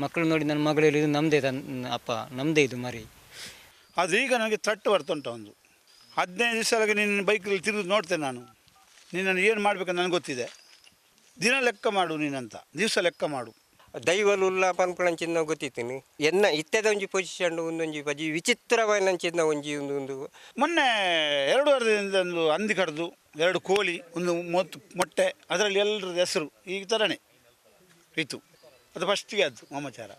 ಮಕ್ಕಳು ನೋಡಿ ನನ್ನ ಮಗಳು ಇದು ನಮ್ಮದೇ ಅಪ್ಪ ನಮ್ಮದೇ ಇದು ಮರಿ. ಅದು ಈಗ ನನಗೆ ತಟ್ಟು ಬರ್ತುಂಟ ಒಂದು. ಹದಿನೈದು ದಿವಸ ನಿನ್ನ ಬೈಕಲ್ಲಿ ತಿರುಗಿ ನೋಡ್ತೇನೆ ನಾನು. ನಿನ್ನನ್ನು ಏನು ಮಾಡಬೇಕಂತ ನನಗೆ ಗೊತ್ತಿದೆ. ದಿನ ಲೆಕ್ಕ ಮಾಡು ನೀನಂತ. ದಿವಸ ಲೆಕ್ಕ ಮಾಡು. ದೈವಲುಲ್ಲ ಚಿನ್ನ ಗೊತ್ತಿತ್ತೀನಿ ಎನ್ನ ಇತ್ತೆದ ಒಂಜಿ ಪೊಸಿಷನ್ ಒಂದೊಂಜಿ ಬಜಿ ವಿಚಿತ್ರವಾಯಿನಂಚಿನ ಒಂಜಿ ಒಂದು ಒಂದು. ಮೊನ್ನೆ ಎರಡು ವರ್ಷದಿಂದ ಒಂದು ಹಂದಿ ಕಡ್ದು ಎರಡು ಕೋಳಿ ಒಂದು ಮೊತ್ತು ಮೊಟ್ಟೆ ಅದರಲ್ಲಿ ಎಲ್ಲರದ್ದು ಹೆಸರು. ಈ ಥರನೇ ಇತ್ತು. ಅದು ಫಸ್ಟಿಗೆ ಅದು ವಾಮಾಚಾರ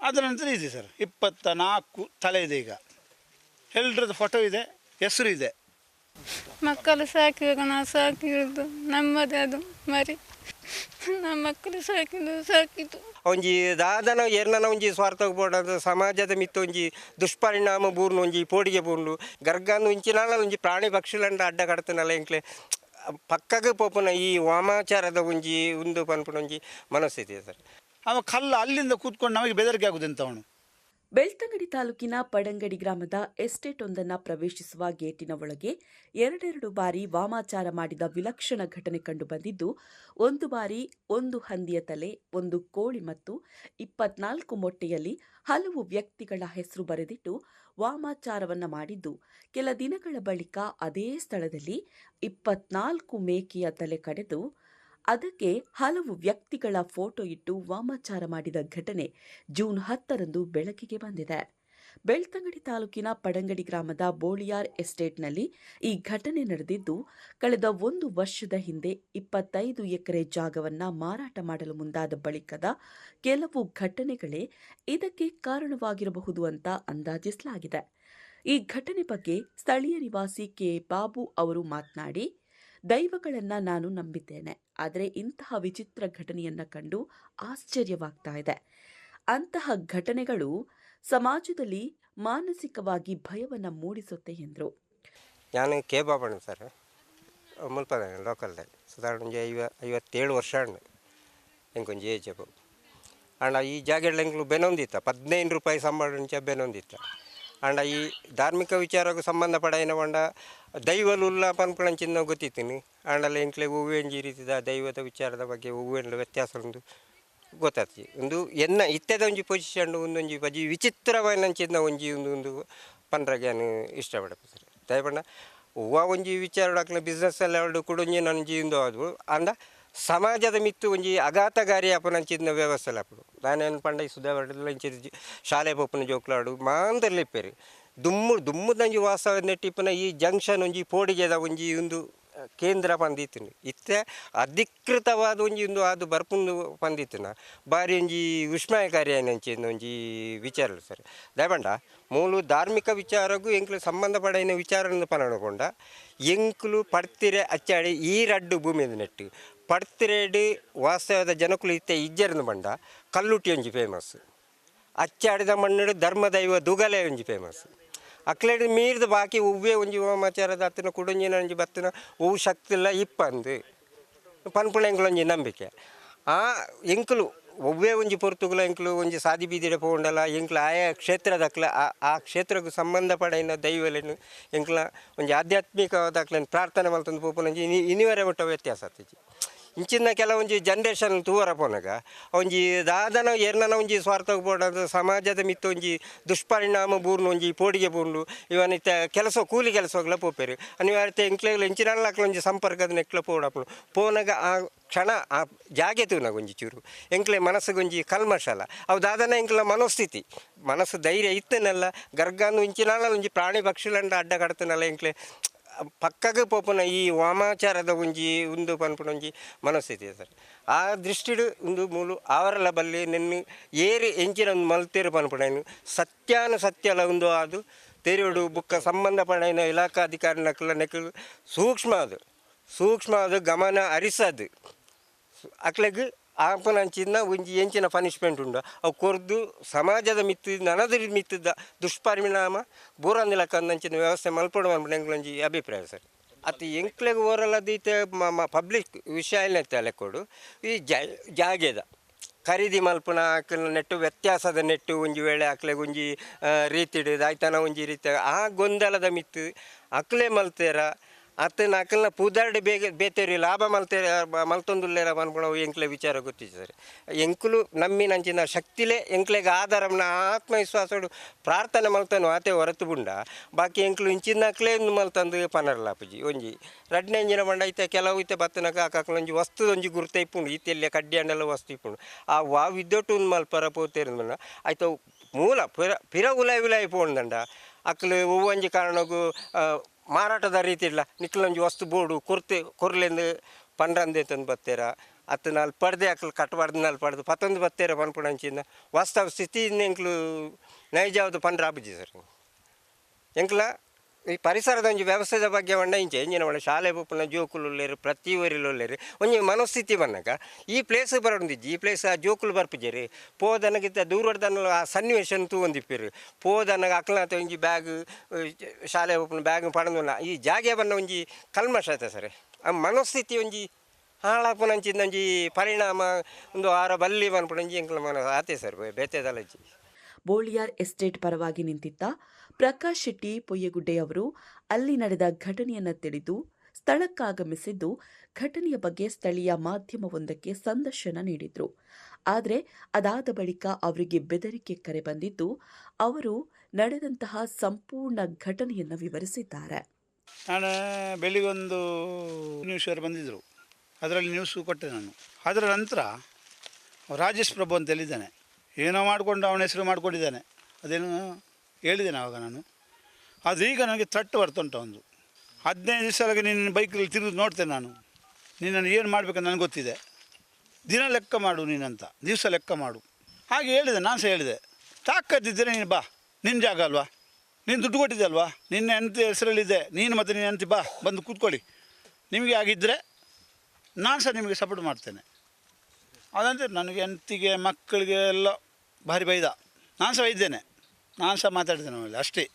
ಅದರ ನಂತರ ಇದೆ ಸರ್ ಇಪ್ಪತ್ತ ನಾಲ್ಕು ತಲೆ ಇದೆ ಈಗ. ಎಲ್ಲರದ್ದು ಫೋಟೋ ಇದೆ ಹೆಸರು ಇದೆ. ಮಕ್ಕಳು ಸಾಕಿವಾಗ ನಾವು ಸಾಕಿರೋದು ನಮ್ಮದೇ ಅದು ಮರಿ. ನಮ್ಮ ಮಕ್ಕಳು ಸಾಕಿದ್ದು ಸಾಕಿದ್ದು ಒಂಜಿ ದಾದನ ಎರ್ನನ ಒಂಜಿ ಸ್ವಾರ್ಥ ಬೋಡದು ಸಮಾಜದ ಮಿತ್ತ ಒಂಜಿ ದುಷ್ಪರಿಣಾಮ ಬೂರ್ನು ಒಂಜಿ ಪೋಡಿಗೆ ಬೂರ್ನು ಗರ್ಗಾಂದು ಉಂಚಿನಲ್ಲ ಒಂಜಿ ಪ್ರಾಣಿ ಪಕ್ಷಿಲಂಡ ಅಡ್ಡ ಕಡ್ತನಲ್ಲ ಎಂಕ್ಲೆ. ಪಕ್ಕಗೆ ಪೋಪುನ ಈ ವಾಮಾಚಾರದ ಒಂಜಿ, ಉಂದು ಪನ್ಪುನ ಒಂಜಿ ಸರ್? ಅವ ಕಲ್ಲ ಅಲ್ಲಿಂದ ಕೂತ್ಕೊಂಡು ನಮಗೆ ಬೆದರಿಕೆ ಆಗುದಂತ ಅವನು? ಬೆಳ್ತಂಗಡಿ ತಾಲೂಕಿನ ಪಡಂಗಡಿ ಗ್ರಾಮದ ಎಸ್ಟೇಟ್ ಒಂದನ್ನ ಪ್ರವೇಶಿಸುವ ಗೇಟಿನ ಒಳಗೆ ಎರಡೆರಡು ಬಾರಿ ವಾಮಾಚಾರ ಮಾಡಿದ ವಿಲಕ್ಷಣ ಘಟನೆ ಕಂಡುಬಂದಿದ್ದು, ಒಂದು ಬಾರಿ ಒಂದು ಹಂದಿಯ ತಲೆ, ಒಂದು ಕೋಳಿ ಮತ್ತು ಇಪ್ಪತ್ನಾಲ್ಕು ಮೊಟ್ಟೆಯಲ್ಲಿ ಹಲವು ವ್ಯಕ್ತಿಗಳ ಹೆಸರು ಬರೆದಿಟ್ಟು ವಾಮಾಚಾರವನ್ನ ಮಾಡಿದ್ದು, ಕೆಲ ದಿನಗಳ ಬಳಿಕ ಅದೇ ಸ್ಥಳದಲ್ಲಿ ಇಪ್ಪತ್ನಾಲ್ಕು ಮೇಕೆಯ ತಲೆ ಕಡೆದು ಅದಕ್ಕೆ ಹಲವು ವ್ಯಕ್ತಿಗಳ ಫೋಟೋ ಇಟ್ಟು ವಾಮಾಚಾರ ಮಾಡಿದ ಘಟನೆ ಜೂನ್ ಹತ್ತರಂದು ಬೆಳಕಿಗೆ ಬಂದಿದೆ. ಬೆಳ್ತಂಗಡಿ ತಾಲೂಕಿನ ಪಡಂಗಡಿ ಗ್ರಾಮದ ಬೋಳಿಯಾರ್ ಎಸ್ಟೇಟ್ನಲ್ಲಿ ಈ ಘಟನೆ ನಡೆದಿದ್ದು, ಕಳೆದ ಒಂದು ವರ್ಷದ ಹಿಂದೆ ಇಪ್ಪತ್ತೈದು ಎಕರೆ ಜಾಗವನ್ನ ಮಾರಾಟ ಮಾಡಲು ಮುಂದಾದ ಬಳಿಕದ ಕೆಲವು ಘಟನೆಗಳೇ ಇದಕ್ಕೆ ಕಾರಣವಾಗಿರಬಹುದು ಅಂತ ಅಂದಾಜಿಸಲಾಗಿದೆ. ಈ ಘಟನೆ ಬಗ್ಗೆ ಸ್ಥಳೀಯ ನಿವಾಸಿ ಕೆ. ಬಾಬು ಅವರು ಮಾತನಾಡಿ ದೈವಗಳನ್ನ ನಾನು ನಂಬಿದ್ದೇನೆ. ಆದರೆ ಇಂತಹ ವಿಚಿತ್ರ ಘಟನೆಯನ್ನ ಕಂಡು ಆಶ್ಚರ್ಯವಾಗ್ತಾ ಇದೆ. ಅಂತಹ ಘಟನೆಗಳು ಸಮಾಜದಲ್ಲಿ ಮಾನಸಿಕವಾಗಿ ಭಯವನ್ನು ಮೂಡಿಸುತ್ತೆ ಎಂದರು. ನಾನು ಕೆ. ಬಾಬಣ್ಣ ಸರ್, ಮುಲ್ಪದ ಲೋಕಲ್ದಾಗ ಸುಧಾರಣ ಐವ, ಐವತ್ತೇಳು ವರ್ಷ ಹಣ್ಣು ಹೆಂಗೊಂಜಿ ಏಜ್ ಅಣ್ಣ, ಈ ಜಾಗ ಹೆಂಗ್ಳು ಬೆನೊಂದಿತ್ತ ಹದಿನೈದು ರೂಪಾಯಿ ಸಂಬಳ ಬೆನೊಂದಿತ್ತ ಅಂಡ ಈ ಧಾರ್ಮಿಕ ವಿಚಾರಕ್ಕೆ ಸಂಬಂಧಪಡ ಬಂಡ ದೈವಲುಲ್ಲ ಪನ್ಪುಣಂಚಿನ ಗೊತ್ತಿತ್ತೀನಿ ಅಂಡಲ್ಲಿ ಇಂಟ್ಲೆ ಹೂವೆಂಜಿ ರೀತಿದ ದೈವದ ವಿಚಾರದ ಬಗ್ಗೆ ಹೂವೇನ ವ್ಯತ್ಯಾಸ ಒಂದು ಗೊತ್ತಾಗ್ತಿ ಒಂದು ಎನ್ನ ಇತ್ತೆದ ಒಂಜಿ ಪೊಸಿಷನ್ ಒಂದೊಂಜಿ ಬಜಿ ವಿಚಿತ್ರವಾಯಿನಂಚಿನ ಒಂಜಿ ಒಂದು ಒಂದು ಪನ್ರಗ್ಯಾನು ನಾನು ಸರ್. ದಯಪಂಡ ಹೂವ ಒಂಜಿ ವಿಚಾರ ಬಿಸ್ನೆಸ್ ಎಲ್ಲ ಎರಡು ಕುಡೊಂಜಿ ನನ್ನ ಜೀವಂದು ಅದು ಅಂದ ಸಮಾಜದ ಮಿತ್ತು ಒಂಜಿ ಅಗಾತಗಾರಿ ಅಪನಂಚಿದ್ನ ವ್ಯವಸ್ಥೆ ಅಪ್ಪಡು ನಾನೇನು ಪಂಡ ಈ ಸುಧಾವರ್ಡದಲ್ಲಿ ಇಂಚಿದ ಶಾಲೆ ಪಪ್ಪನ ಜೋಕ್ಲಾಡು ಮಾಂದರ್ಲಿಪ್ಪೇರಿ ದುಮ್ಮು ದುಮ್ಮುದಂಜಿ ವಾಸ್ತವ ನೆಟ್ಟಿಪ್ಪನ ಈ ಜಂಕ್ಷನ್ ಒಂಜಿ ಪೋಡಿಗೆದ ಒಂಜಿ ಒಂದು ಕೇಂದ್ರ ಪಂದಿತ್ತಿನ ಇತ್ತೆ ಅಧಿಕೃತವಾದ ಒಂಜಿ ಒಂದು ಅದು ಬರ್ಪುಂದು ಪಂದಿತ್ತಿನ ಬಾರಿ ಒಂಜಿ ವಿಸ್ಮಯಕಾರಿ ಆಯ್ನಂಚಿನ ಒಂಜಿ ವಿಚಾರ ಸರ್. ದಯಪಂಡ ಮೂಲು ಧಾರ್ಮಿಕ ವಿಚಾರಗೂ ಎಂಕ್ಲು ಸಂಬಂಧಪಡಿನ ವಿಚಾರನ ಪನಕೊಂಡ ಎಂಕ್ಲು ಪಡ್ತಿರೆ ಅಚ್ಚಾಡಿ ಈ ರಡ್ಡು ಭೂಮಿದ ನೆಟ್ಟು. ಪಡ್ತಿರೆಡು ವಾಸ್ತವದ ಜನಕುಲು ಇತ್ತೆ ಇಜ್ಜರ್ನ ಬಂಡ ಕಲ್ಲುಟಿ ಒಂಜಿ ಫೇಮಸ್ ಅಚ್ಚಾಡಿದ ಮಣ್ಣಡು ಧರ್ಮದೈವ ದುಗಲೆ ಒಂಜಿ ಫೇಮಸ್ ಅಕ್ಲೆಡ್ ಮೀರಿದ ಬಾಕಿ ಉವ್ವೆ ಒಂಜಿ ವಾಮಾಚಾರದ ಹತ್ತಿನ ಕುಡುಂಜಿನ ಒಂಜಿ ಬತ್ತಿನ ಹೂವು ಶಕ್ತಿ ಇಲ್ಲ ಇಪ್ಪಂದು ಪನ್ಪುಳೆಂಗ್ಳೊಂಜಿ ನಂಬಿಕೆ. ಆ ಎಂಕ್ಲು ಒವ್ವೇ ಒಂಜಿ ಪೊರ್ತುಗುಲ ಎಂಕ್ಲು ಒಂಜಿ ಸಾದಿ ಬೀದಿಡೆ ಪೋಂಡಲ ಎಂಕ್ಲ ಆಯಾ ಕ್ಷೇತ್ರದಕ್ಲ ಆ- ಕ್ಷೇತ್ರಕ್ಕೆ ಸಂಬಂಧಪಡಿನ ದೈವಲೆನು ಎಂಕ್ಲ ಒಂಜಿ ಆಧ್ಯಾತ್ಮಿಕವಾದ ಅಕ್ಲೆನ್ ಪ್ರಾರ್ಥನೆ ಮಲ್ತಂದು ಪೋಪುನ ಒಂಜಿ ಇನಿ, ಇನಿವರೆ ಮಟ್ಟ ವ್ಯತ್ಯಾಸ ಆತಿಜಿ ಇಂಚಿನ ಕೆಲವೊಂಜಿ ಜನ್ರೇಷನ್ ತೂವರ ಪೋನಗ. ಒಂಜಿ ದಾದನ ಎರ್ನನ ಒಂಜಿ ಸ್ವಾರ್ಥ ಪೋಡದ ಸಮಾಜದ ಮಿತ್ತ ಒಂಜಿ ದುಷ್ಪರಿಣಾಮ ಬೂರ್ನು ಒಂಜಿ ಪೋಡಿಗೆ ಬೂರ್ನು ಇವನಿತ್ತ ಕೆಲಸ ಕೂಲಿ ಕೆಲಸಗಳ ಪೋಪೇರಿ. ಅನಿವಾರ್ಯತೆ ಎಂಕ್ಲೆಗ್ಲ ಇಂಚಿನ ಒಂಜಿ ಸಂಪರ್ಕದ ನೆಕ್ಲ ಪೋಡಪ್ಪನು ಪೋನಗ ಆ ಕ್ಷಣ ಆ ಜಾಗೆ ತೂನಾಗ ಒಂಜಿ ಚೂರು. ಎಂಕ್ಲೆ ಮನಸ್ಸಿಗೆ ಗುಂಜಿ ಕಲ್ಮಶಲ. ಅವು ದಾದನ ಎಂಕ್ಲ ಮನೋಸ್ಥಿತಿ. ಮನಸ್ಸು ಧೈರ್ಯ ಇತ್ತನಲ್ಲ, ಗರ್ಗಾನು ಇಂಚಿನಾಲ ಒಂಜಿ ಪ್ರಾಣಿ ಪಕ್ಷಿಲಂಡ ಅಡ್ಡ ಕಡ್ತನಲ್ಲ ಎಂಕ್ಲೆ ಪಕ್ಕಗೆ ಪೋಪುನ ಈ ವಾಮಾಚಾರದ ಒಂಜಿ ಒಂದು ಪನ್ಪುನ ಒಂಜಿ ಮನಸ್ಥಿತಿ ಸರ್ ಆ ದೃಷ್ಟಿಡು ಒಂದು ಮೂಲು ಅವರೆಲ್ಲ ಬಲ್ಲಿ ನೆನ್ನೆ ಏರಿ ಎಂಚಿನ ಒಂದು ಮಲ್ತೇರು ಪನ್ಪುಣನು ಸತ್ಯಾನು ಸತ್ಯಲ ಒಂದು ಅದು ತೆರೆಯೋಡು ಬುಕ್ಕ ಸಂಬಂಧಪಡಿನ ಇಲಾಖಾಧಿಕಾರಿ ನಕಲ ನಕಲು ಸೂಕ್ಷ್ಮ ಅದು ಸೂಕ್ಷ್ಮ ಅದು ಗಮನ ಹರಿಸದು ಅಕ್ಲೆಗ್ ಆಪನಂಚಿನ ಒಂಜಿ ಎಂಚಿನ ಪನಿಷ್ಮೆಂಟ್ ಉಂಡು. ಅವು ಕೊರ್ದು ಸಮಾಜದ ಮಿತ್ತು ನನದ ಮಿತ್ತದ ದುಷ್ಪರಿಣಾಮ ಬೂರಂದಿಲಕ್ಕ ಕಂದಂಚಿನ ವ್ಯವಸ್ಥೆ ಮಲ್ಪಡ ಎಂಗ್ಲೊಂಜಿ ಅಭಿಪ್ರಾಯ ಸರ್. ಅತಿ ಎಂಕ್ಲೆಗೆ ಓರಲ್ಲದೀತೆ ಮ ಪಬ್ಲಿಕ್ ವಿಷಯ ಇಲ್ಲ ಕೊಡು. ಈ ಜಾಗೆದ. ಖರೀದಿ ಮಲ್ಪನ ಆಕಲ ನೆಟ್ಟು ವ್ಯತ್ಯಾಸದ ನೆಟ್ಟು ಒಂಜಿ ವೇಳೆ ಅಕ್ಲೆಗ್ ಒಂಜಿ ರೀತಿ ರೀತಿಡ್ ಆಯ್ತನ ಒಂಜಿ ರೀತಿ ಆ ಗೊಂದಲದ ಮಿತ್ತು, ಅಕ್ಲೆ ಮಲ್ತೇರ ಅತ್ತನ ನಾಲ್ಕಲ್ನ ಪೂದಾಡಿ ಬೇಗ ಬೇತೇರಿ ಲಾಭ ಮಲ್ತೆ ಮಲ್ತೊಂದುಲ್ಲೇರ ಮನ್ಪುಣ ಎಂಕ್ಲೆ ವಿಚಾರ ಗೊತ್ತಿದ್ದಾರೆ ಎಂಕ್ಲು ನಮ್ಮಿ ನಂಚಿನ ಶಕ್ತಿಲೇ ಎಂಕ್ಲೆಗೆ ಆಧಾರಮ್ನ ಆತ್ಮವಿಶ್ವಾಸಡು ಪ್ರಾರ್ಥನೆ ಮಲ್ತನು ಆತೆ ಹೊರತು ಬುಂಡ. ಬಾಕಿ ಎಂಕ್ಲು ಇಂಚಿನ ಕ್ಲೇಮ್ ಮಲ್ತಂದು ಪನರ್ಲಾಪುಜಿ ಒಂಜಿ ರಡ್ನೆ ಎಂಜಿನ ಮಂಡ ಐತೆ ಕೆಲವು ಐತೆ ಬತ್ತನಕ ಒಂಜಿ ವಸ್ತು ಒಂಜಿ ಗುರುತ ಇಪ್ಪುಂಡು ಈತೆಲ್ಲ ಕಡ್ಡಿ ಅಂಡೆಲ್ಲ ವಸ್ತು ಇಪ್ಪುಂಡು. ಆ ವಾ ವಿದ್ಯೊಟ್ಟು ಒಂದು ಮಲ್ಪರ ಪೋತೇರು ಆಯ್ತು ಮೂಲ ಪಿರ ಪಿರ ಉಲಾಯಿ ಉಲಾಯಿ ಪೋಣ್ದಂಡ ಅಕ್ಲು ಒಂಜಿ ಕಾರಣಕ್ಕೂ ಆ, ಮಾರಾಟದ ರೀತಿ ಇಲ್ಲ. ನಿಕ್ಲೊಂಜಿ ವಸ್ತು ಬೋಡು ಕುರ್ತೆ, ಕೊರ್ಲೆಂದು ಪಂಡ್ರಂದೆ ತಂದು ಬತ್ತೇರ. ಅತ್ತ ನಾಲ್ ಪಡ್ದೆ ಹಾಕಲು ಕಟ್ಬಾರ್ದು ನಾಲ್ ಪಡ್ದು ಪತ್ತೊಂದು ಬತ್ತೇರ ಪನ್ಪುಣಂಚಿನ ವಾಸ್ತವ ಸ್ಥಿತಿಯಿಂದ ಎಂಕ್ಲು ನೈಜಾವ್ದು ಪಂಡ್ರ ಆಬಿಜಿ ಸರ್? ಎಂಕ್ಲ? ಈ ಪರಿಸರದ ಒಂಜಿ ವ್ಯವಸ್ಥೆದ ಬಗ್ಗೆ ಒಂಡ ಇಂಚೆ, ಇಂಜಿನ ಒಳ್ಳೆ ಶಾಲೆ ಬುಪ್ಪನ ಜೋಕುಲುಲ್ಲೇರು ಪ್ರತಿ ಊರಿಲುಲ್ಲೇರು ಒಂಜಿ ಮನಸ್ಥಿತಿ ಬನ್ನಗ ಈ ಪ್ಲೇಸ್ ಬರೋದಿಜ್ಜಿ ಈ ಪ್ಲೇಸ್ ಆ ಜೋಕುಲು ಬರ್ಪಿಜೇರಿ ಪೋದನಗಿಂತ ದೂರದನ್ನ ಆ ಸನ್ನಿವೇಶ ತೂ ಒಂದಿಪ್ಪಿರು ಪೋದನಗ ಅಕ್ಲನಾಥ ಒಂಜಿ ಬ್ಯಾಗ್ ಶಾಲೆ ಬುಪ್ಪನ ಬ್ಯಾಗ್ ಪಡೆದು ಈ ಜಾಗೆ ಬನ್ನ ಒಂಜಿ ಕಲ್ಮಶ ಆಯ್ತಾ ಸರ್? ಆ ಮನಸ್ಥಿತಿ ಒಂಜಿ ಹಾಳಾಪುನಂಚಿಂದ ಒಂಜಿ ಪರಿಣಾಮ, ಒಂದು ಆರ ಬಲ್ಲಿ ಒಂಜಿ ಎಂಕ್ಲ ಮನ ಆತೆ ಸರ್ ಬೇತೆದಲಜ್ಜಿ ಬೋಳಿಯಾರ್ ಎಸ್ಟೇಟ್ ಪರವಾಗಿ ನಿಂತಿದ್ದ ಪ್ರಕಾಶ್ ಶೆಟ್ಟಿ ಪೊಯ್ಯಗುಡ್ಡೆಯವರು ಅಲ್ಲಿ ನಡೆದ ಘಟನೆಯನ್ನು ತಿಳಿದು ಸ್ಥಳಕ್ಕಾಗಮಿಸಿದ್ದು ಘಟನೆಯ ಬಗ್ಗೆ ಸ್ಥಳೀಯ ಮಾಧ್ಯಮವೊಂದಕ್ಕೆ ಸಂದರ್ಶನ ನೀಡಿದ್ರು. ಆದರೆ ಅದಾದ ಬಳಿಕ ಅವರಿಗೆ ಬೆದರಿಕೆ ಕರೆ ಬಂದಿದ್ದು ಅವರು ನಡೆದಂತಹ ಸಂಪೂರ್ಣ ಘಟನೆಯನ್ನು ವಿವರಿಸಿದ್ದಾರೆ. ನಾನು ಬೆಳಿಗ್ಗೆ ಒಂದು ನ್ಯೂಸ್ ಬಂದಿದ್ದರು ಅದರಲ್ಲಿ ನ್ಯೂಸ್ ಕೊಟ್ಟೆ ನಾನು. ಅದರ ನಂತರ ರಾಜೇಶ್ ಪ್ರಭು ಅಂತ ಹೇಳಿದ್ದಾನೆ ಏನೋ ಮಾಡಿಕೊಂಡು ಅವನ ಹೆಸರು ಮಾಡಿಕೊಂಡಿದ್ದಾನೆ. ಅದೇನು ಹೇಳಿದ್ದೇನೆ ಆವಾಗ ನಾನು. ಅದು ಈಗ ನನಗೆ ತಟ್ಟು ಬರ್ತುಂಟು ಒಂದು. ಹದಿನೈದು ದಿವಸ ನಿನ್ನ ಬೈಕಲ್ಲಿ ತಿರುಗಿ ನೋಡ್ತೇನೆ ನಾನು. ನಿನ್ನನ್ನು ಏನು ಮಾಡಬೇಕಂತ ನನಗೆ ಗೊತ್ತಿದೆ. ದಿನ ಲೆಕ್ಕ ಮಾಡು ನೀನಂತ, ದಿವಸ ಲೆಕ್ಕ ಮಾಡು. ಹಾಗೆ ಹೇಳಿದೆ, ನಾನು ಸಹ ಹೇಳಿದೆ. ತಾಕತ್ತಿದ್ದರೆ ನೀನು ಬಾ ನಿನ್ನ ಜಾಗ ಅಲ್ವಾ? ನೀನು ದುಡ್ಡು ಕೊಟ್ಟಿದ್ದೆ ಅಲ್ವಾ? ನಿನ್ನ ಎಂತ ಹೆಸರಲ್ಲಿದೆ, ನೀನು ಮತ್ತು ನೀನು ಎಂತಿ ಬಾ, ಬಂದು ಕೂತ್ಕೊಳ್ಳಿ. ನಿಮಗೆ ಆಗಿದ್ದರೆ ನಾನು ಸಹ ನಿಮಗೆ ಸಪೋರ್ಟ್ ಮಾಡ್ತೇನೆ. ಅದಂದರೆ ನನಗೆ ಎಂತಿಗೆ ಮಕ್ಕಳಿಗೆ ಎಲ್ಲ ಭಾರಿ ಬೈದ ನಾನು ಸಹ ಇದ್ದೇನೆ. ನಾನು ಸಹ ಮಾತಾಡ್ತೇನೆ ಅವನಲ್ಲಿ ಅಷ್ಟೇ.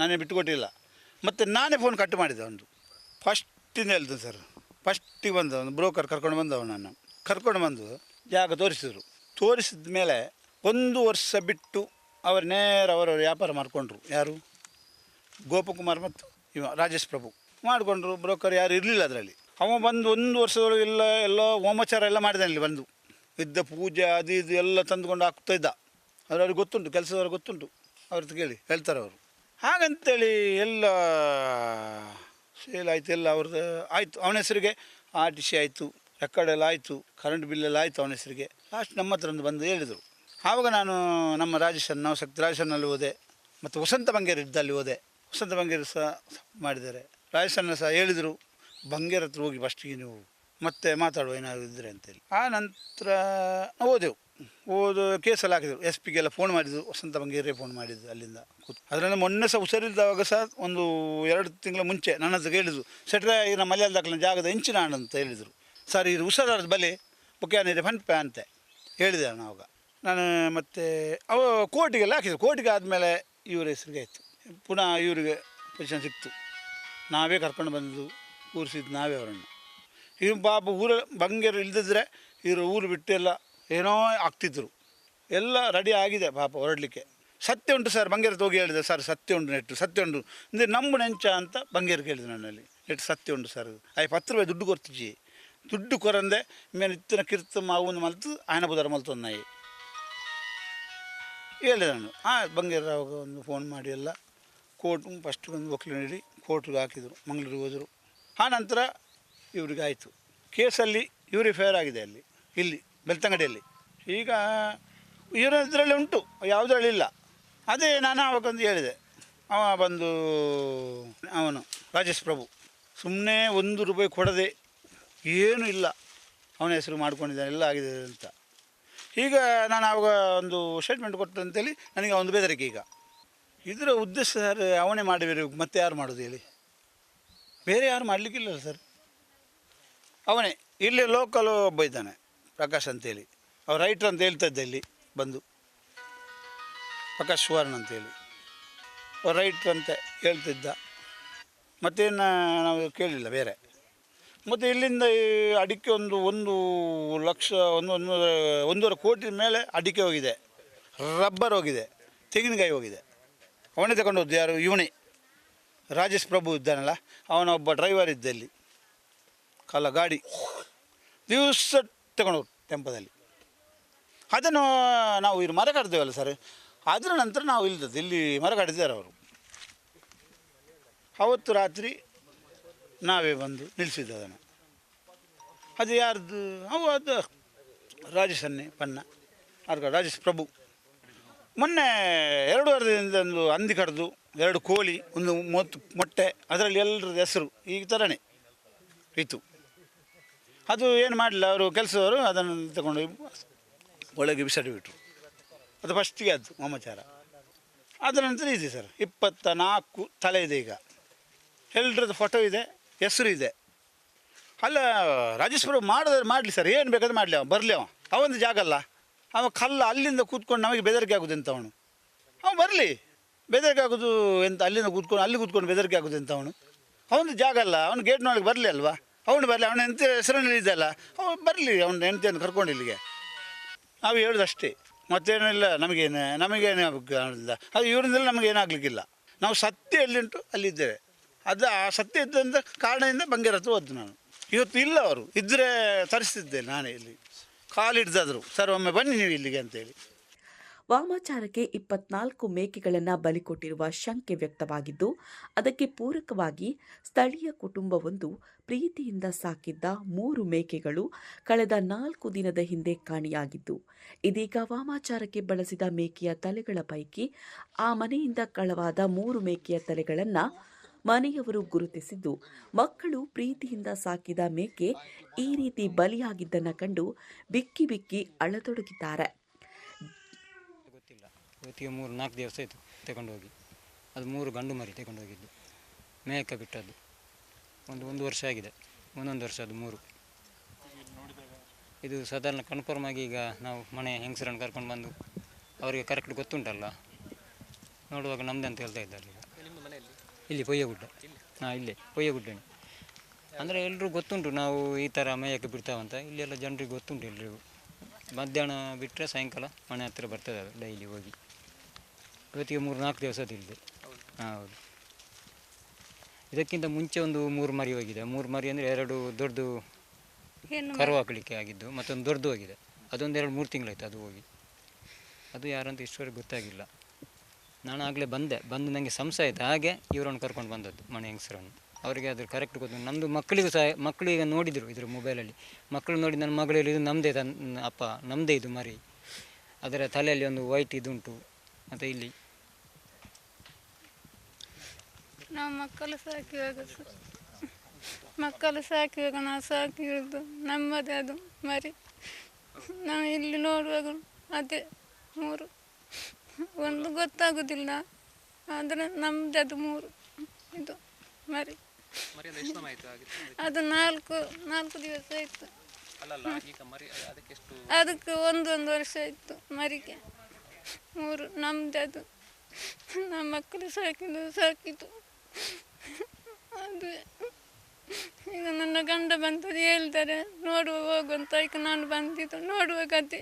ನಾನೇ ಬಿಟ್ಟುಕೊಟ್ಟಿಲ್ಲ. ಮತ್ತು ನಾನೇ ಫೋನ್ ಕಟ್ ಮಾಡಿದೆ ಒಂದು ಫಸ್ಟಿಂದ ಹೇಳ್ದು ಸರ್ ಫಸ್ಟಿಗೆ ಬಂದ ಒಂದು ಬ್ರೋಕರ್ ಕರ್ಕೊಂಡು ಬಂದವ ನಾನು. ಕರ್ಕೊಂಡು ಬಂದು ಜಾಗ ತೋರಿಸಿದ್ರು. ತೋರಿಸಿದ ಮೇಲೆ ಒಂದು ವರ್ಷ ಬಿಟ್ಟು ಅವರು ನೇರ ಅವರ ವ್ಯಾಪಾರ ಮಾಡಿಕೊಂಡ್ರು. ಯಾರು? ಗೋಪಕುಮಾರ್ ಮತ್ತು ಇವ ರಾಜೇಶ್ ಪ್ರಭು. ಮಾಡಿಕೊಂಡ್ರು ಬ್ರೋಕರ್ ಯಾರು ಇರಲಿಲ್ಲ ಅದರಲ್ಲಿ. ಅವ ಬಂದು ಒಂದು ವರ್ಷದೊಳಗೆಲ್ಲ ಎಲ್ಲ ಹೋಮಚಾರ ಎಲ್ಲ ಮಾಡಿದಾನೆ ಇಲ್ಲಿ ಬಂದು. ಇದ್ದ ಪೂಜೆ, ಅದು ಇದು ಎಲ್ಲ ತಂದುಕೊಂಡು ಹಾಕ್ತಾ ಇದ್ದ. ಅದರವ್ರಿಗೆ ಗೊತ್ತುಂಟು, ಕೆಲಸದವ್ರಿಗೆ ಗೊತ್ತುಂಟು. ಅವ್ರದ್ದು ಕೇಳಿ, ಹೇಳ್ತಾರೆ ಅವರು. ಹಾಗಂತೇಳಿ ಎಲ್ಲ ಸೇಲ್ ಆಯಿತು, ಎಲ್ಲ ಅವ್ರದ್ದು ಆಯಿತು. ಅವನ ಹೆಸರಿಗೆ ಆರ್ ಟಿ ಸಿ ಆಯಿತು ರೆಕಾರ್ಡ್ ಎಲ್ಲ ಆಯಿತು ಕರೆಂಟ್ ಬಿಲ್ ಎಲ್ಲ ಆಯಿತು ಅವನ ಹೆಸರಿಗೆ. ಲಾಸ್ಟ್ ನಮ್ಮ ಹತ್ರ ಒಂದು ಬಂದು ಹೇಳಿದರು. ಆವಾಗ ನಾನು ನಮ್ಮ ರಾಜೇಶನ್, ನಾವು ಶಕ್ತಿ ರಾಜೇಶನಲ್ಲಿ ಹೋದೆ. ಮತ್ತು ವಸಂತ ಬಂಗೇರ್ ಇದ್ದಲ್ಲಿ ಹೋದೆ. ವಸಂತ ಬಂಗೇರು ಸಹ ಮಾಡಿದ್ದಾರೆ. ರಾಜೇಶನ್ನ ಸಹ ಹೇಳಿದರು, ಬಂಗೇರ ಹತ್ರ ಹೋಗಿ ಫಸ್ಟಿಗೆ ನೀವು ಮತ್ತೆ ಮಾತಾಡುವ ಏನಾದ್ರು ಇದ್ದರೆ ಅಂತೇಳಿ. ಆ ನಂತರ ಹೋದೆವು. ಓದು ಕೇಸಲ್ಲಿ ಹಾಕಿದರು. ಎಸ್ ಪಿಗೆಲ್ಲ ಫೋನ್ ಮಾಡಿದ್ರು. ವಸಂತ ಬಂಗೇರಿ ಫೋನ್ ಮಾಡಿದ್ದು ಅಲ್ಲಿಂದ ಕೂತು. ಅದರಿಂದ ಮೊನ್ನೆ ಸಹ ಹುಷಾರಿದ್ದಾಗ ಸಹ ಒಂದು ಎರಡು ತಿಂಗಳ ಮುಂಚೆ ನನ್ನ ಹತ್ರ ಹೇಳಿದ್ರು ಈಗ ನಮ್ಮ ಮಲಯಾಳ ದಾಖಲಿನ ಜಾಗದ ಇಂಚಿನ ಹಣ್ಣು ಅಂತ ಹೇಳಿದರು. ಸರ್, ಇದು ಹುಷಾರಾದ ಬಲೆ ಫೋನ್ ಪೇ ಅಂತೆ ಹೇಳಿದೆ ನಾನು ಆವಾಗ ನಾನು ಮತ್ತೆ ಅವ ಕೋರ್ಟಿಗೆಲ್ಲ ಹಾಕಿದ್ರು. ಕೋರ್ಟಿಗೆ ಆದಮೇಲೆ ಇವ್ರ ಹೆಸರಿಗೆ ಆಯಿತು. ಪುನಃ ಇವರಿಗೆ ಪೊಸಿಷನ್ ಸಿಕ್ತು. ನಾವೇ ಕರ್ಕೊಂಡು ಬಂದು ಕೂರಿಸಿದ್ದು ನಾವೇ ಅವರನ್ನು. ಇವ್ ಬಾಬು ಊರ ಬಂಗೇರು ಇಲ್ದಿದ್ರೆ ಇವರು ಊರು ಬಿಟ್ಟೆಲ್ಲ ಏನೋ ಆಗ್ತಿದ್ರು. ಎಲ್ಲ ರೆಡಿ ಆಗಿದೆ ಪಾಪ ಹೊರಡಲಿಕ್ಕೆ. ಸತ್ಯ ಉಂಟು ಸರ್ ಬಂಗೇರು ಹೋಗಿ ಹೇಳಿದೆ ಸರ್ ಸತ್ಯ ಉಂಟು ನೆಟ್ಟು ಸತ್ಯ ಉಂಟು. ಅಂದರೆ ನಂಬು ನೆಂಚ ಅಂತ ಬಂಗೇರ್ ಕೇಳಿದೆ ನನ್ನಲ್ಲಿ. ನೆಟ್ಟು ಸತ್ಯ ಉಂಟು ಸರ್ ಆಯ್ತು ಹತ್ತು ರೂಪಾಯಿ ದುಡ್ಡು ಕೊಡ್ತಿಜ್ಜಿ ದುಡ್ಡು ಕೊರಂದೆ ಮೇಲೆ ಇತ್ತಿನ ಕಿರ್ತ ಮಾವುನ ಮಲ್ತು, ಆಯನ ಬುಧರ ಮಲ್ತೊಂದಾಯಿ ಹೇಳಿದೆ ನಾನು. ಹಾಂ ಬಂಗೇರ ಅವಾಗ ಒಂದು ಫೋನ್ ಮಾಡಿ ಎಲ್ಲ ಕೋರ್ಟ್ ಫಸ್ಟ್ ಒಂದು ವಕೀಲ ನೀಡಿ ಕೋರ್ಟ್ಗೆ ಹಾಕಿದರು, ಮಂಗಳೂರಿಗೆ ಹೋದರು. ಆ ನಂತರ ಇವ್ರಿಗೆ ಆಯಿತು. ಕೇಸಲ್ಲಿ ಇವರೇ ಫೇರ್ ಆಗಿದೆ ಅಲ್ಲಿ, ಇಲ್ಲಿ. ಬೆಳ್ತಂಗಡಿಯಲ್ಲಿ ಈಗ ಇವರ ಇದರಲ್ಲಿ ಉಂಟು ಯಾವುದ್ರಲ್ಲಿ ಇಲ್ಲ ಅದೇ ನಾನು ಆವಾಗೊಂದು ಹೇಳಿದೆ. ಅವ ಬಂದು, ಅವನು ರಾಜೇಶ್ ಪ್ರಭು ಸುಮ್ಮನೆ ಒಂದು ರೂಪಾಯಿ ಕೊಡದೆ ಏನೂ ಇಲ್ಲ. ಅವನ ಹೆಸರು ಮಾಡ್ಕೊಂಡಿದ್ದಾನೆ, ಎಲ್ಲ ಆಗಿದೆ ಅಂತ. ಈಗ ನಾನು ಆವಾಗ ಒಂದು ಸ್ಟೇಟ್ಮೆಂಟ್ ಕೊಟ್ಟು ಅಂತೇಳಿ, ನನಗೆ ಒಂದು ಬೆದರಿಕೆ ಈಗ. ಇದರ ಉದ್ದೇಶ ಸರ್, ಅವನೇ ಮಾಡಿಬೇಕು ಮತ್ತೆ ಯಾರು ಮಾಡೋದು ಹೇಳಿ? ಬೇರೆ ಯಾರು ಮಾಡಲಿಕ್ಕಿಲ್ಲ ಸರ್. ಅವನೇ, ಇಲ್ಲಿ ಲೋಕಲ್ ಒಬ್ಬ ಇದ್ದಾನೆ. ಪ್ರಕಾಶ್ ಅಂತೇಳಿ. ಅವ್ರು ರೈಟ್ರ್ ಅಂತ ಹೇಳ್ತಾ ಇದ್ದ ಇಲ್ಲಿ, ಬಂದು. ಪ್ರಕಾಶ್ ಸುವರ್ಣ ಅಂತೇಳಿ. ಅವ್ರು ರೈಟ್ರ್ ಅಂತ ಹೇಳ್ತಿದ್ದ ಮತ್ತೇನು ನಾವು ಕೇಳಲಿಲ್ಲ ಬೇರೆ. ಮತ್ತು ಇಲ್ಲಿಂದ ಈ ಅಡಿಕೆ ಒಂದು ಒಂದು ಲಕ್ಷ, ಒಂದು ಒಂದು, ಒಂದೂವರೆ ಕೋಟಿ ಮೇಲೆ ಅಡಿಕೆ ಹೋಗಿದೆ. ರಬ್ಬರ್ ಹೋಗಿದೆ, ತೆಂಗಿನಕಾಯಿ ಹೋಗಿದೆ. ಅವನೇ ತಗೊಂಡು ಹೋದ್ದು ಯಾರು? ಇವನೇ. ರಾಜೇಶ್ ಪ್ರಭು ಇದ್ದಾನಲ್ಲ, ಅವನೊಬ್ಬ ಡ್ರೈವರ್ ಇದ್ದಲ್ಲಿ ಕಾಲ ಗಾಡಿ. ದಿವಸ ತಗೊಂಡು ಟೆಂಪದಲ್ಲಿ ಅದನ್ನು ನಾವು ಇಲ್ಲಿ ಮರ ಕಡ್ತೇವಲ್ಲ ಸರ್, ಅದರ ನಂತರ ನಾವು ಇಲ್ದದ್ದು ಇಲ್ಲಿ ಮರ ಕಾಡಿದ್ದಾರೆ ಅವರು. ಅವತ್ತು ರಾತ್ರಿ ನಾವೇ ಬಂದು ನಿಲ್ಲಿಸಿದ್ದು ಅದನ್ನು. ಅದು ಯಾರ್ದು? ಅವು ಅದು ರಾಜೇಶ್ ಅನ್ನೆ ಪನ್ನ ಅರ್ಗ ರಾಜೇಶ್ ಪ್ರಭು. ಮೊನ್ನೆ ಎರಡು ವಾರದಿಂದ ಒಂದು ಹಂದಿ ಕಡ್ದು, ಎರಡು ಕೋಳಿ, ಒಂದು ಮೂವತ್ತು ಮೊಟ್ಟೆ, ಅದರಲ್ಲಿ ಎಲ್ಲರದ್ದು ಹೆಸರು, ಈ ಥರನೇ. ಇತ್ತು ಅದು ಏನು ಮಾಡಲಿಲ್ಲ ಅವರು ಕೆಲಸದವರು ಅದನ್ನು ತಗೊಂಡು ಒಳಗೆ ಬಿಸಾಡಿಬಿಟ್ರು ಅದು ಫಸ್ಟಿಗೆ ಅದು ವಾಮಾಚಾರ. ಅದರ ನಂತರ ಇದೆ ಸರ್ ಇಪ್ಪತ್ತ ನಾಲ್ಕು ತಲೆ ಇದೆ ಈಗ. ಎಲ್ಲರದ್ದು ಫೋಟೋ ಇದೆ, ಹೆಸರು ಇದೆ. ಅಲ್ಲ ರಾಜೇಶ್ ಪ್ರಭು ಮಾಡಿದ್ರೆ ಮಾಡಲಿ ಸರ್ ಏನು ಬೇಕಾದ್ರೆ ಮಾಡಲಿ ಅವ, ಬರಲಿ ಅವ. ಜಾಗ ಅಲ್ಲ. ಅವ ಕಲ್ಲ ಅಲ್ಲಿಂದ ಕೂತ್ಕೊಂಡು ನಮಗೆ ಬೆದರಿಕೆ ಆಗೋದು ಎಂತ ಅವನು? ಅವ ಬರಲಿ. ಬೆದರಿಕೆ ಆಗೋದು ಎಂತ ಅಲ್ಲಿಂದ ಕೂತ್ಕೊಂಡು, ಅಲ್ಲಿ ಕೂತ್ಕೊಂಡು ಬೆದರಿಕೆ ಆಗೋದು ಎಂತ ಅವನು? ಅವನು ಜಾಗ ಅಲ್ಲ, ಅವನು ಗೇಟ್ನೊಳಗೆ ಬರಲಿ ಅಲ್ವಾ? ಅವನು ಬರಲಿ, ಅವನ ಎಂತ ಹೆಸರಲ್ಲಿ ಇದೆಯಲ್ಲ ಅವನು ಬರಲಿ, ಅವನ ಹೆಂಡತಿಯನ್ನು ಕರ್ಕೊಂಡು ಇಲ್ಲಿಗೆ. ನಾವು ಹೇಳೋದಷ್ಟೇ. ಮತ್ತೇನಿಲ್ಲ, ನಮಗೇನು ನಮಗೇನು ಅದು ಇವರಿಂದಲೇ ನಮಗೇನಾಗಲಿಕ್ಕಿಲ್ಲ ನಾವು ಸತ್ಯ ಎಲ್ಲಿಂಟು, ಅಲ್ಲಿದ್ದೇವೆ. ಅದು ಆ ಸತ್ಯ ಇದ್ದಂಥ ಕಾರಣದಿಂದ ಬಂಗೇರತ್ತು ಹೋದ್ದು ನಾನು. ಇವತ್ತು ಇಲ್ಲ ಅವರು. ಇದ್ದರೆ ತರಿಸ್ತಿದ್ದೆ ನಾನೇ ಇಲ್ಲಿ. ಕಾಲಿಡ್ದಾದ್ರು ಸರ್, ಒಮ್ಮೆ ಬನ್ನಿ ನೀವು ಇಲ್ಲಿಗೆ ಅಂತೇಳಿ. ವಾಮಾಚಾರಕ್ಕೆ ಇಪ್ಪತ್ನಾಲ್ಕು ಮೇಕೆಗಳನ್ನು ಬಲಿ ಕೊಟ್ಟಿರುವ ಶಂಕೆ ವ್ಯಕ್ತವಾಗಿದ್ದು, ಅದಕ್ಕೆ ಪೂರಕವಾಗಿ ಸ್ಥಳೀಯ ಕುಟುಂಬವೊಂದು ಪ್ರೀತಿಯಿಂದ ಸಾಕಿದ್ದ ಮೂರು ಮೇಕೆಗಳು ಕಳೆದ ನಾಲ್ಕು ದಿನದ ಹಿಂದೆ ಕಾಣೆಯಾಗಿದ್ದು, ಇದೀಗ ವಾಮಾಚಾರಕ್ಕೆ ಬಳಸಿದ ಮೇಕೆಯ ತಲೆಗಳ ಪೈಕಿ ಆ ಮನೆಯಿಂದ ಕಳವಾದ ಮೂರು ಮೇಕೆಯ ತಲೆಗಳನ್ನು ಮನೆಯವರು ಗುರುತಿಸಿದ್ದು, ಮಕ್ಕಳು ಪ್ರೀತಿಯಿಂದ ಸಾಕಿದ ಮೇಕೆ ಈ ರೀತಿ ಬಲಿಯಾಗಿದ್ದನ್ನು ಕಂಡು ಬಿಕ್ಕಿ ಬಿಕ್ಕಿ ಅಳತೊಡಗಿದ್ದಾರೆ. ಇವತ್ತಿಗೆ ಮೂರು, ನಾಲ್ಕು ದಿವಸ ಆಯಿತು ತಗೊಂಡೋಗಿ. ಅದು ಮೂರು ಗಂಡು ಮರಿ ತಗೊಂಡೋಗಿದ್ದು. ಮೇಯಕ್ಕೆ ಬಿಟ್ಟದ್ದು. ಒಂದು ಒಂದು ವರ್ಷ ಆಗಿದೆ. ಒಂದೊಂದು ವರ್ಷ ಅದು ಮೂರು. ಇದು ಸಾಧಾರಣ ಕನ್ಫರ್ಮ್ ಆಗಿ ಈಗ ನಾವು ಮನೆ ಹೆಂಗಸರನ್ನು ಕರ್ಕೊಂಡು ಬಂದು ಅವರಿಗೆ ಕರೆಕ್ಟ್ ಗೊತ್ತುಂಟಲ್ಲ? ನೋಡುವಾಗ ನಮ್ದು ಅಂತ ಹೇಳ್ತಾ ಇದ್ದಾರೆ ಈಗ. ಇಲ್ಲಿ ಪೊಯ್ಯಗುಡ್ಡ. ಹಾಂ, ಇಲ್ಲೇ ಪೊಯ್ಯಗುಡ್ಡಣಿ ಅಂದರೆ ಎಲ್ಲರೂ ಗೊತ್ತುಂಟು ನಾವು ಈ ಥರ ಮೇಯಕ್ಕೆ ಬಿಡ್ತಾವಂತ. ಇಲ್ಲೆಲ್ಲ ಜನರಿಗೆ ಗೊತ್ತುಂಟು ಎಲ್ಲರಿಗೂ ಮಧ್ಯಾಹ್ನ ಬಿಟ್ಟರೆ ಸಾಯಂಕಾಲ ಮನೆ ಹತ್ತಿರ ಬರ್ತದೆ ಡೈಲಿ ಹೋಗಿ. ಇವತ್ತಿಗೆ ಮೂರು ನಾಲ್ಕು ದಿವಸ ತಿಳಿದು ಹೌದು. ಇದಕ್ಕಿಂತ ಮುಂಚೆ ಒಂದು ಮೂರು ಮರಿ ಹೋಗಿದೆ. ಮೂರು ಮರಿ ಅಂದರೆ ಎರಡು ದೊಡ್ಡದು ಕರು ಹಾಕಲಿಕ್ಕೆ ಆಗಿದ್ದು ಮತ್ತೊಂದು ದೊಡ್ಡದು ಹೋಗಿದೆ. ಅದೊಂದು ಎರಡು ಮೂರು ತಿಂಗಳಾಯ್ತು ಅದು ಹೋಗಿ. ಅದು ಯಾರಂತ ಇಷ್ಟವರೆಗೆ ಗೊತ್ತಾಗಿಲ್ಲ. ನಾನು ಆಗಲೇ ಬಂದೆ. ಬಂದು ನನಗೆ ಸಂಶಯ ಆಯಿತು. ಹಾಗೆ ಇವರನ್ನು ಕರ್ಕೊಂಡು ಬಂದದ್ದು ಮನೆ ಹೆಂಗಸರನ್ನು. ಅವರಿಗೆ ಅದ್ರ ಕರೆಕ್ಟ್ ಗೊತ್ತು. ನಮ್ಮದು ಮಕ್ಕಳಿಗೂ ಸಹ ಮಕ್ಕಳು ಈಗ ನೋಡಿದರು ಇದ್ರ ಮೊಬೈಲಲ್ಲಿ ಮಕ್ಕಳು ನೋಡಿ ನನ್ನ ಮಗಳು ಇದು ನಮ್ಮದೇ ತನ್ನ ಅಪ್ಪ ನಮ್ಮದೇ ಇದು ಮರಿ. ಅದರ ತಲೆಯಲ್ಲಿ ಒಂದು ವೈಟ್ ಇದುಂಟು. ಮತ್ತು ಇಲ್ಲಿ ನಾವು ಮಕ್ಕಳು ಸಾಕಿ ಸ- ಮಕ್ಕಳು ಸಾಕಿವಾಗ ನಾವು ಸಾಕಿರೋದು ನಮ್ಮದೇ ಅದು ಮರಿ. ನಾವು ಇಲ್ಲಿ ನೋಡುವಾಗ ಅದೇ ಮೂರು. ಒಂದು ಗೊತ್ತಾಗೋದಿಲ್ಲ ಆದರೆ ನಮ್ಮದೇ ಅದು ಮೂರು. ಇದು ಮರಿ. ಅದು ನಾಲ್ಕು ನಾಲ್ಕು ದಿವಸ ಆಯಿತು. ಅದಕ್ಕೆ ಒಂದೊಂದು ವರ್ಷ ಆಯಿತು ಮರಿಗೆ. ಮೂರು ನಮ್ಮದೇ ಅದು. ನಮ್ಮ ಮಕ್ಕಳು ಸಾಕಿದ್ದು ಸಾಕಿದ್ದು. ಅದು ಈಗ ನನ್ನ ಗಂಡ ಬಂತದ್ದು ಹೇಳ್ತಾರೆ, ನೋಡುವ ಹೋಗುವಂತ ಈಗ ನಾನು ಬಂದಿದ್ದು ನೋಡುವ ಕತೆ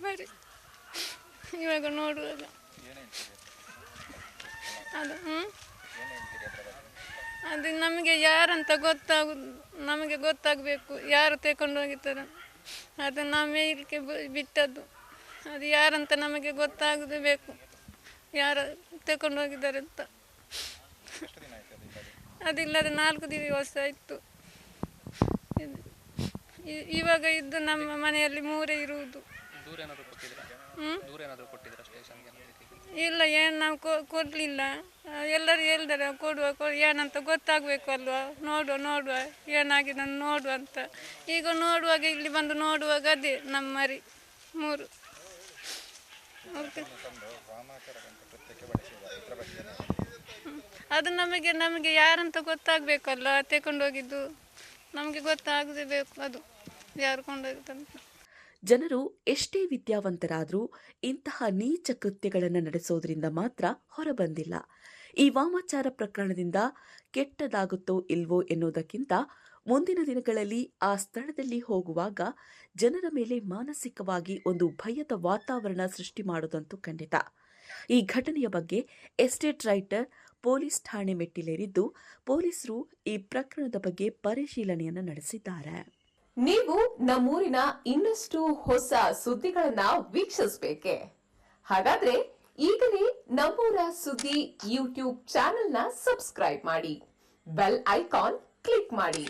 ಬರೀ. ಇವಾಗ ನೋಡುವಾಗ. ಅದು ಹ್ಞೂ ಅದು ನಮಗೆ ಯಾರಂತ ಗೊತ್ತಾಗ, ನಮಗೆ ಗೊತ್ತಾಗಬೇಕು ಯಾರು ತಗೊಂಡು ಹೋಗಿದ್ದಾರೆ. ಅದು ನಾವು ಇಲ್ಲಿಗೆ ಬಿಟ್ಟದ್ದು. ಅದು ಯಾರಂತ ನಮಗೆ ಗೊತ್ತಾಗದೇ ಬೇಕು. ಯಾರು ತಗೊಂಡು ಹೋಗಿದ್ದಾರೆ ಅಂತ. ಅದಿಲ್ಲದೆ ನಾಲ್ಕು ದಿವಸ ಇತ್ತು. ಇವಾಗ ಇದ್ದು ನಮ್ಮ ಮನೆಯಲ್ಲಿ ಮೂರೇ ಇರುವುದು. ಹ್ಮ್? ಇಲ್ಲ ಏನು ನಾವು ಕೊಡಲಿಲ್ಲ. ಎಲ್ಲರೂ ಹೇಳಿದ್ದಾರೆ ಕೊಡುವ ಕೊ ಏನಂತ ಗೊತ್ತಾಗಬೇಕು ಅಲ್ವಾ? ನೋಡುವ ನೋಡುವ ಏನಾಗಿದೆ ನೋಡುವ ಅಂತ. ಈಗ ನೋಡುವಾಗ ಇಲ್ಲಿ ಬಂದು ನೋಡುವಾಗ ಅದೇ ನಮ್ಮ ಮರಿ ಮೂರು. ಅದು ನಮಗೆ ನಮಗೆ ಯಾರಂತ ಗೊತ್ತಾಗಬೇಕಲ್ಲ ತಗೊಂಡೋಗಿದ್ದು ನಮಗೆ ಗೊತ್ತಾಗದೇ ಬೇಕು ಅದು ಯಾರು ಕೊಂಡೋಗಿದ್ದಂತ ಜನರು ಎಷ್ಟೇ ವಿದ್ಯಾವಂತರಾದರೂ ಇಂತಹ ನೀಚ ಕೃತ್ಯಗಳನ್ನು ನಡೆಸೋದ್ರಿಂದ ಮಾತ್ರ ಹೊರಬಂದಿಲ್ಲ. ಈ ವಾಮಾಚಾರ ಪ್ರಕರಣದಿಂದ ಕೆಟ್ಟದಾಗುತ್ತೋ ಇಲ್ವೋ ಎನ್ನುವುದಕ್ಕಿಂತ ಮುಂದಿನ ದಿನಗಳಲ್ಲಿ ಆ ಸ್ಥಳದಲ್ಲಿ ಹೋಗುವಾಗ ಜನರ ಮೇಲೆ ಮಾನಸಿಕವಾಗಿ ಒಂದು ಭಯದ ವಾತಾವರಣ ಸೃಷ್ಟಿ ಮಾಡೋದಂತೂ ಖಂಡಿತ. ಈ ಘಟನೆಯ ಬಗ್ಗೆ ಎಸ್ಟೇಟ್ ರೈಟರ್, ಪೊಲೀಸ್ ಠಾಣೆ ಮೆಟ್ಟಿಲೇರಿದ್ದು ಪೊಲೀಸರು ಈ ಪ್ರಕರಣದ ಬಗ್ಗೆ ಪರಿಶೀಲನೆಯನ್ನು ನಡೆಸಿದ್ದಾರೆ. ನೀವು ನಮ್ಮೂರಿನ ಇನ್ನಷ್ಟು ಹೊಸ ಸುದ್ದಿಗಳನ್ನ ವೀಕ್ಷಿಸಬೇಕೆ? ಹಾಗಾದ್ರೆ ಈಗಲೇ ನಮ್ಮೂರ ಸುದ್ದಿ ಯೂಟ್ಯೂಬ್ ಚಾನೆಲ್ನ ಸಬ್ಸ್ಕ್ರೈಬ್ ಮಾಡಿ. ಬೆಲ್ ಐಕಾನ್ ಕ್ಲಿಕ್ ಮಾಡಿ.